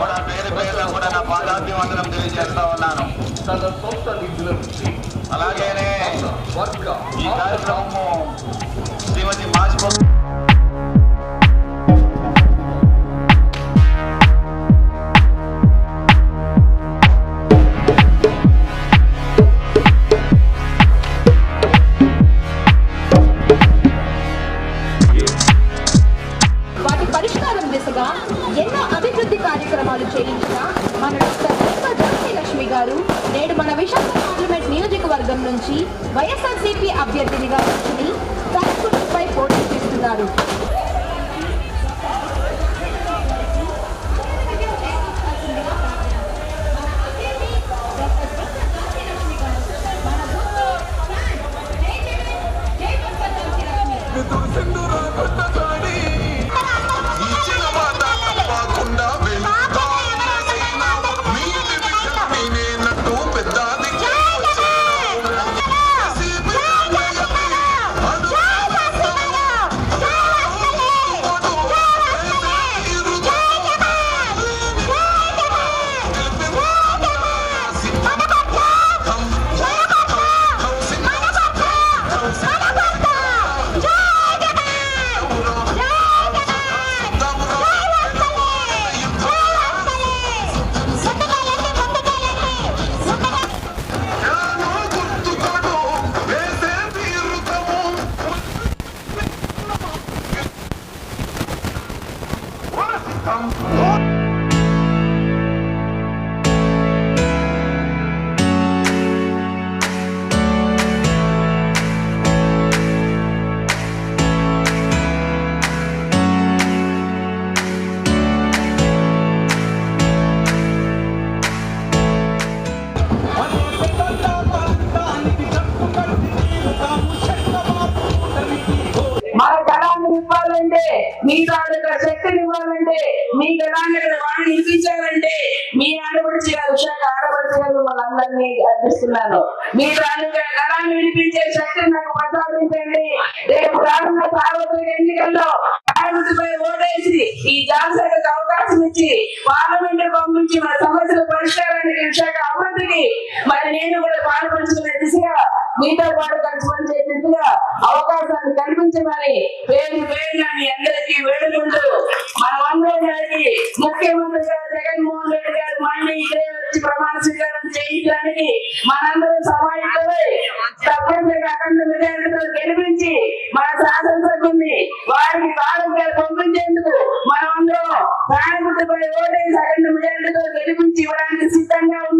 కూడా పేరు పేరులో కూడా నా పాదాభివందనం తెలియజేస్తా ఉన్నాను. అలాగేనే ఈ కార్యక్రమము శ్రీమతి మాసిపో కార్యక్రమాలు మన డాక్టర్ వెంకట లక్ష్మి గారు నేడు మన విశాఖ పార్లమెంట్ నియోజకవర్గం నుంచి వైఎస్ఆర్సీపీ అభ్యర్థినిగా వచ్చి తనపై పోటీ చేస్తున్నారు. మన ఇవ్వాలంటే మీ తాలూకా శక్తిని ఇవ్వాలంటే మీ గణాన్ని అక్కడ వాడిని వినిపించాలంటే మీ ఆడపడిచి విషయాన్ని మిమ్మల్ని అందరినీ అర్పిస్తున్నాను. మీ తాలూకా గణాన్ని వినిపించే శక్తిని నాకు ప్రసాదించండి. రేపు రానున్న సార్వత్రిక ఎన్నికల్లో పార్లమెంటుపై ఓటేసి ఈ జాన్సన్కి అవకాశం ఇచ్చి పార్లమెంట్ పంపించి మన సమస్యల పరిష్కారానికి విశాఖ అభివృద్ధికి మరి నేను కూడా పాల్పంచుకునే దిశగా మీతో పాటు కలిసి పనిచేసే అవకాశాన్ని కల్పించమని పేరు పేరున మీ అందరికీ వేడుకుంటూ మనమందరం గారికి ముఖ్యమంత్రి గారు జగన్మోహన్ రెడ్డి గారు మళ్ళీ ఇదే వచ్చి ప్రమాణ స్వీకారం చేయించడానికి మనందరూ సమాయత్తమై తప్పనిసరిగా అఖండ మెజారిటీతో గెలిపించి మన శాసనసభ్యుల్ని వారికి కాలంగా పంపించేందుకు మనమందరం ప్రాణగుడ్డపై ఓటేసి అఖండ మెజారిటీతో గెలిపించి ఇవ్వడానికి సిద్ధంగా ఉన్నాం.